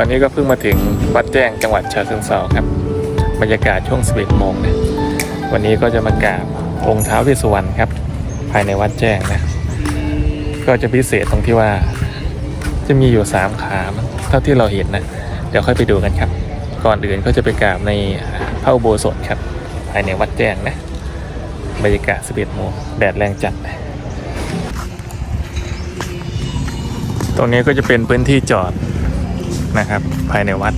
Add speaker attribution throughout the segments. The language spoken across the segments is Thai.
Speaker 1: ตอนนี้ก็เพิ่งมาถึงวัดแจ้งจังหวัดฉะเชิงเทราครับ บรรยากาศช่วง 11โมงนะวันนี้ก็จะมากราบองค์เท้าวเวสสุวรรณครับ ภายในวัดแจ้งนะ ก็จะพิเศษตรงที่ว่า จะมีอยู่ 3 ขามั้งเท่าที่เราเห็นนะ เดี๋ยวค่อยไปดูกันครับ ก่อนอื่นก็จะไปกราบในพระอุโบสถครับ ภายในวัดแจ้งนะ บรรยากาศ 11โมงแดดแรงจัดนะตรงนี้ก็จะเป็นพื้นที่จอด นะครับ ภายในวัด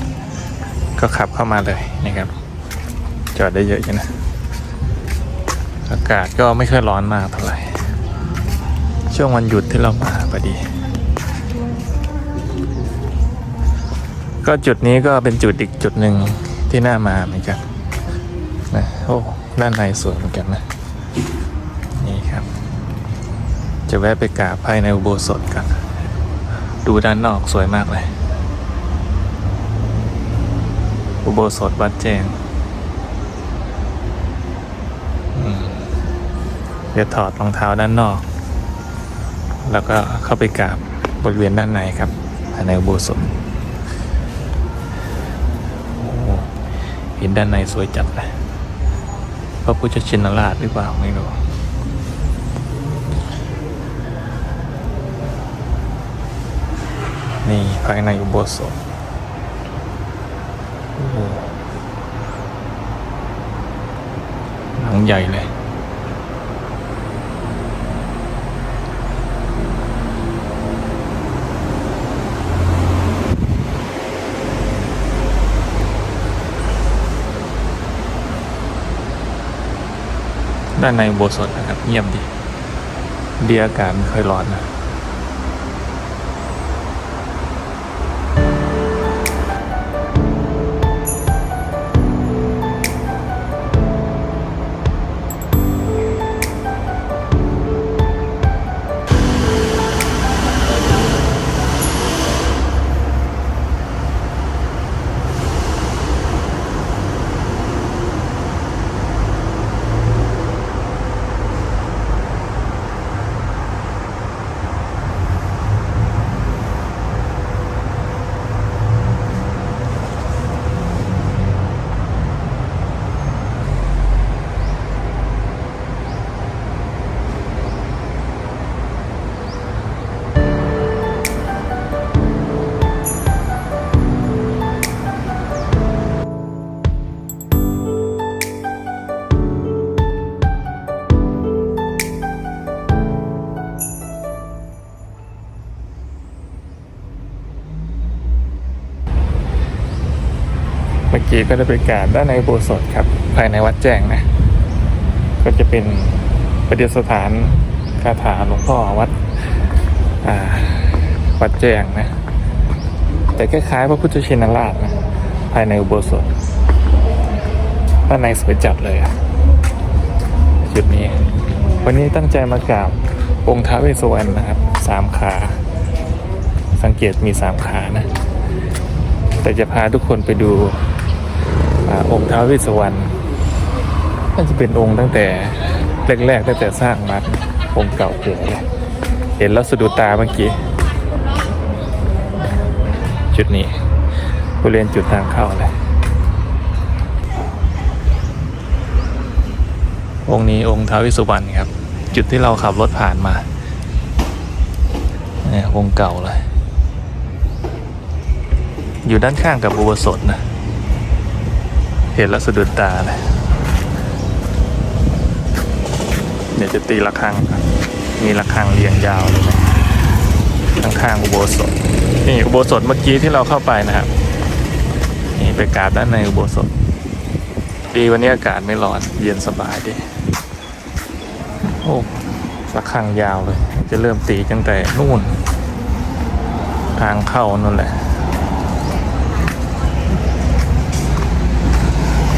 Speaker 1: ก็ขับเข้ามาเลยนะครับ จอดได้เยอะอยู่นะ อากาศก็ไม่ค่อยร้อนมากเท่าไหร่ ช่วงวันหยุดที่เรามาพอดี ก็จุดนี้ก็เป็นจุดอีกจุดหนึ่งที่น่ามาเหมือนกันนะโอ้ด้านในสวยเหมือนกันนะ นี่ครับ จะแวะไปกราบภายในอุโบสถกัน ดูด้านนอกสวยมากเลย อุโบสถวัดแจงเดี๋ยวถอดรองเท้าด้านนอก แล้วก็เข้าไปกราบบริเวณด้านในครับภายในอุโบสถเห็นด้านในสวยจัดเลยพระพุทธชินราชหรือเปล่าไม่รู้นี่ภายในอุโบสถ โหหลังใหญ่เลย ด้านในโบสถนะครับ เงียบดี ดีอากาศไม่ค่อยร้อนนะ กี้ก็ได้ไปกราบด้านในอุโบสถครับ ภายในวัดแจ้งนะ ก็จะเป็นประดิษฐานคาถาหลวงพ่อวัดวัดแจ้งนะ แต่คล้ายๆพระพุทธชินราชนะภายในอุโบสถด้านในสวยจัดเลยอะจุดนี้ วันนี้ตั้งใจมากราบองค์ท้าวเวสสุวรรณนะครับสามขา สังเกตมีสามขานะ แต่จะพาทุกคนไปดู อองค์ท้าวเวสสุวรรณน่าจะเป็นองค์ตั้งแต่แรกๆตั้งแต่สร้างมาองค์เก่าเก๋เลยเห็นแล้วสะดุดตาเมื่อกี้ จุดนี้บริเวณจุดทางเข้าเลยองค์นี้องค์ท้าวเวสสุวรรณครับ จุดที่เราขับรถผ่านมาเนี่ยองค์เก่าเลย อยู่ด้านข้างกับอุโบสถนะ เห็นแล้วสะดุดตาเลยเดี๋ยวจะตีระฆัง มีระฆังเรียงยาวเลยนะข้างๆอุโบสถ นี่อุโบสถเมื่อกี้ที่เราเข้าไปนะครับ นี่ไปกราบด้านในอุโบสถ ดีวันนี้อากาศไม่ร้อน เย็นสบายดีโอ้ระฆังยาวเลย จะเริ่มตีตั้งแต่นู่น ทางเข้านั่นแหละ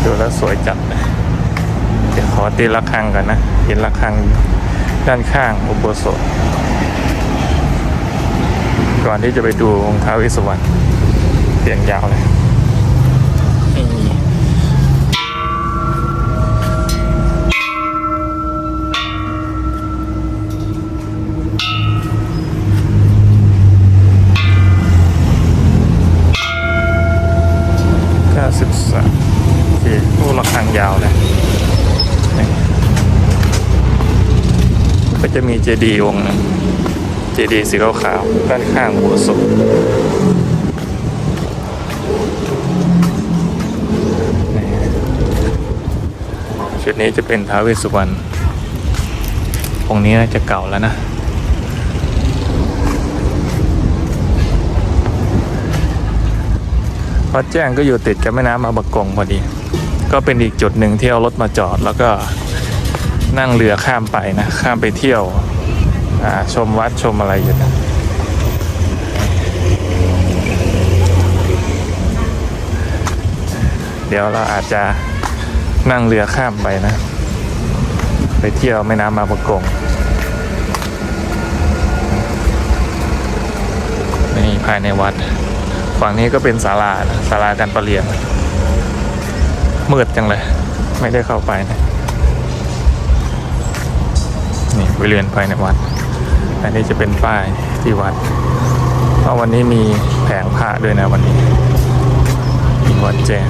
Speaker 1: ดูแล้วสวยจัด เดี๋ยวขอตีระฆังก่อนนะ เห็นระฆังด้านข้างอุโบสถ ก่อนที่จะไปดูองค์ท้าวิสวรรณเสียงยาวเลย จะมีเจดีย์องค์นึงเจดีย์สีขาวๆด้านข้างอุโบสถนี่ชุดนี้จะเป็นท้าวเวสสุวรรณองค์นี้น่าจะเก่าแล้วนะวัดแจ้งก็อยู่ติดกับแม่น้ำมาบากงพอดี ก็เป็นอีกจุดหนึ่งที่เอารถมาจอดแล้วก็ นั่งเรือข้ามไปนะ ข้ามไปเที่ยวชมวัดชมอะไรอยู่นะเดี๋ยวเราอาจจะนั่งเรือข้ามไปนะ ไปเที่ยวแม่น้ำมาบากงนี่ภายในวัด ฝั่งนี้ก็เป็นศาลาศาลาการประเรียนมืดจังเลย ไม่ได้เข้าไปนะ บริเวณภายในวัด อันนี้จะเป็นป้ายที่วัด เพราะวันนี้มีแผงพระด้วยนะวันนี้มีวัดแจ้ง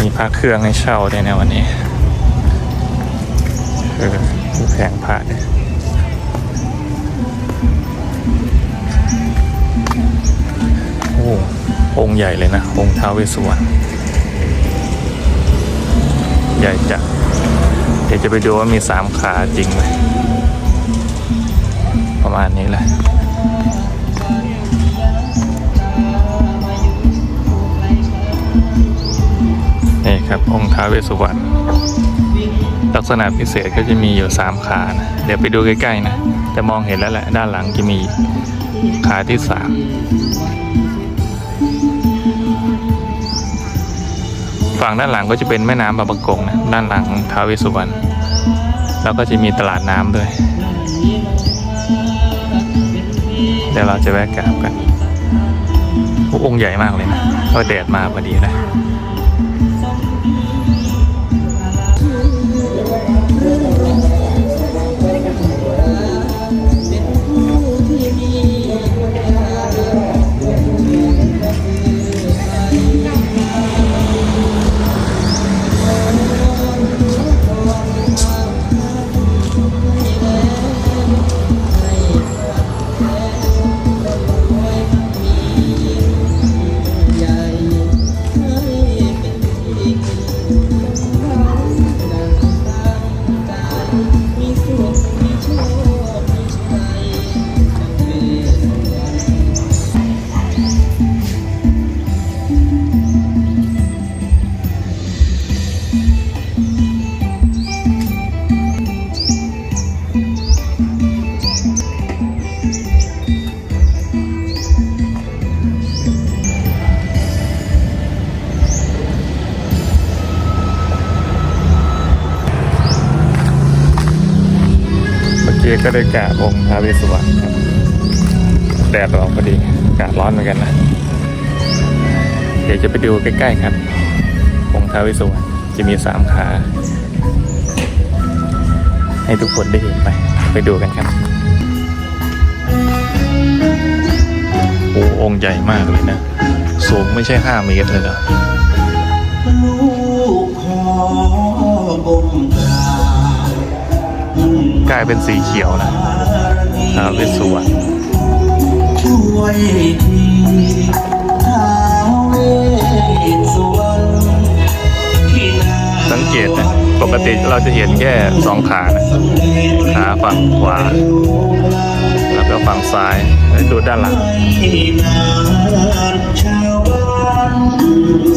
Speaker 1: มีพระเครื่องให้เช่าด้วยนะวันนี้เออมีแผงพระด้วยโอ้องค์ใหญ่เลยนะ องค์ท้าวเวสสุวรรณ ใหญ่จัดเดี๋ยวจะไปดูว่ามีสามขาจริงไหมประมาณนี้แหละนี่ครับองค์ท้าเวสุวรรณลักษณะพิเศษก็จะมีอยู่สามขานะ เดี๋ยวไปดูใกล้ ๆ นะ แต่มองเห็นแล้วแหละ ด้านหลังจะมีขาที่สาม ฝั่งด้านหลังก็จะเป็นแม่น้ำบางประกงนะด้านหลังท้าวเวสสุวรรณแล้วก็จะมีตลาดน้ำด้วยเดี๋ยวเราจะแวะกราบกันอ้องค์ใหญ่มากเลยนะก็แดดมาพอดีเล ยเมื่อกี้ก็ได้กราบองค์ท้าวเวสสุวรรณครับแดดร้อนพอดีอากาศร้อนเหมือนกันนะ เดี๋ยวจะไปดูใกล้ๆครับ องค์ท้าวเวสสุวรรณจะมีสามขา ให้ทุกคนได้เห็นไป ไปดูกันครับโอ้องค์ใหญ่มากเลยนะ สูงไม่ใช่ห้าเมตรเลยเหรอ
Speaker 2: ลูกขอบม กราบ
Speaker 1: กลายเป็นสีเขียวนะท้าเวสสุวรรณ
Speaker 2: ช่วยทีท้าวเวสวรรณที่น
Speaker 1: สังเกตนะปกติเราจะเห็นแค่สองขานะขาฝั่งขวา แล้วก็ฝั่งซ้ายดูด้านหลัง
Speaker 2: ชาวบ้าน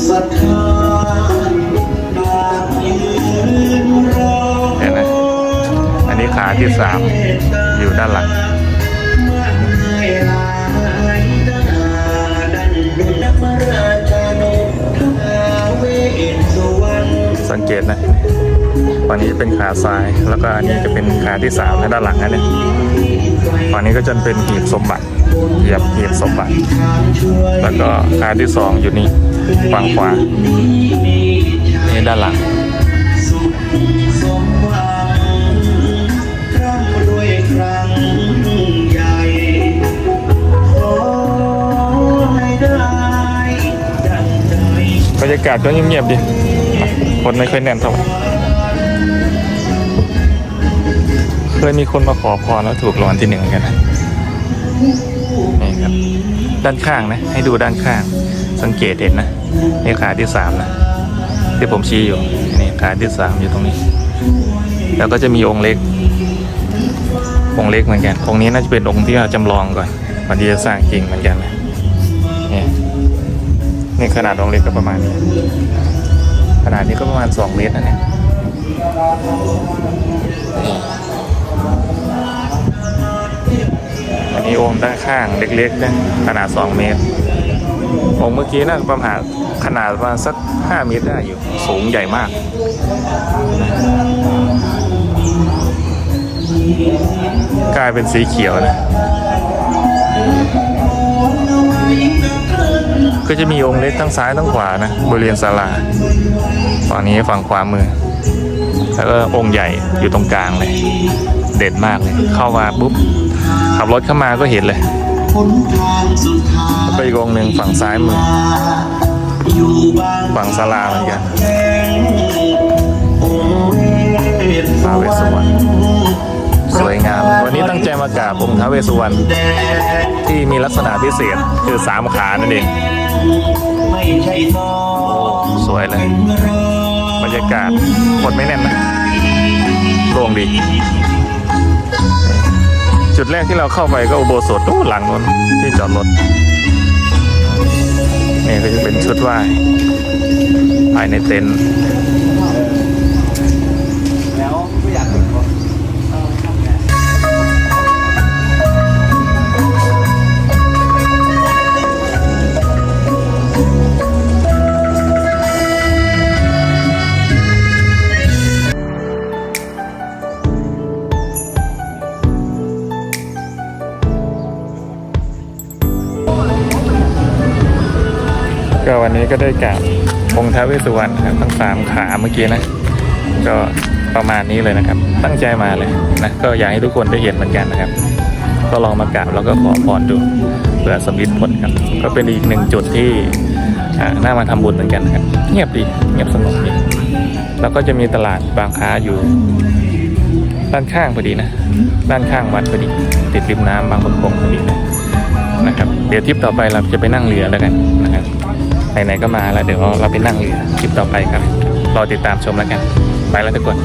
Speaker 2: ศรัทธา
Speaker 1: ขาที่สามอยู่ด้านหลังสังเกตนะฝั่งนี้เป็นขาซ้ายแล้วก็อันนี้จะเป็นขาที่สามนด้านหลังนะเนี่ยฝั่งนี้ก็จะเป็นหีบสมบัติเหยียบหีบสมบัติ แล้วก็ขาที่สองอยู่นี่ฝั่งขวานี่ด้านหลัง บรรยากาศก็เงียบๆดีคนไม่เคยแน่นเท่าไหร่เคยมีคนมาขอพรแล้วถูกรางวัลที่หนึ่งกันนะนี่ครับ ด้านข้างนะ ให้ดูด้านข้าง สังเกตเห็นนะนี่ขาที่สามนะที่ผมชี้อยู่นี่ขาที่สามอยู่ตรงนี้ แล้วก็จะมีองค์เล็ก องค์เล็กเหมือนกันองค์นี้น่าจะเป็นองค์ที่เราจำลองก่อนก่อนที่จะสร้างจริงเหมือนกันนะนี่ นี่ขนาดองเล็กก็ประมาณนี้ ขนาดนี้ก็ประมาณสองเมตรนะเนี่ยอันนี้องค์ด้านข้างเล็กๆนะขนาดสองเมตรองค์เมื่อกี้น่าจะประมาณขนาดประมาณสักห้าเมตรได้อยู่ สูงใหญ่มาก กลายเป็นสีเขียวนะ ก็จะมีองค์เล็กทั้งซ้ายทั้งขวานะบริเวณศาลาฝั่งนี้ฝั่งขวามือ แล้วก็องค์ใหญ่อยู่ตรงกลางเลย เด่นมากเลย เข้ามาปุ๊บขับรถเข้ามาก็เห็นเลย
Speaker 2: หนทางสุดท้าย
Speaker 1: แล้วก็อีกองค์หนึ่งฝั่งซ้ายมือฝั่งศาลาเหมือนกัน
Speaker 2: แห่งองค์เวท
Speaker 1: ท้าวเวสสุวรรณ มากราบองค์ท้าวเวสุวรรณที่มีลักษณะพิเศษคือสามขานั่นเอง
Speaker 2: ไม่ใช่ทอง
Speaker 1: สวยเลย
Speaker 2: บ
Speaker 1: รรยากาศคนไม่แน่นนะโล่งดี จุดแรกที่เราเข้าไปก็อุโบสถตู้หลังนู้นที่จอดรถนี่ก็จะเป็นชุดไหว้ภายในเต็นท์
Speaker 2: ก็
Speaker 1: วันนี้ก็ได้กราบองค์ท้าวเวสสุวรรณครับทั้งสามขาเมื่อกี้นะ ก็ประมาณนี้เลยนะครับ ตั้งใจมาเลยนะก็อยากให้ทุกคนได้เห็นเหมือนกันนะครับ ก็ลองมากราบแล้วก็ขอพรดูเผื่อสำลิดผลครับ ก็เป็นอีกหนึ่งจุดที่น่ามาทำบุญเหมือนกันนะครับ เงียบดีเงียบสงบดีแล้วก็จะมีตลาดบางค้าอยู่ด้านข้างพอดีนะ ด้านข้างวัดพอดี ติดริมน้ำบางประกงพอดีนะครับ เดี๋ยวทริปต่อไปเราจะไปนั่งเรือแล้วกัน ไหนๆก็มาแล้วเดี๋ยวเราไปนั่งเรือคลิปต่อไปครับรอติดตามชมแล้วกัน ไปแล้วทุกคน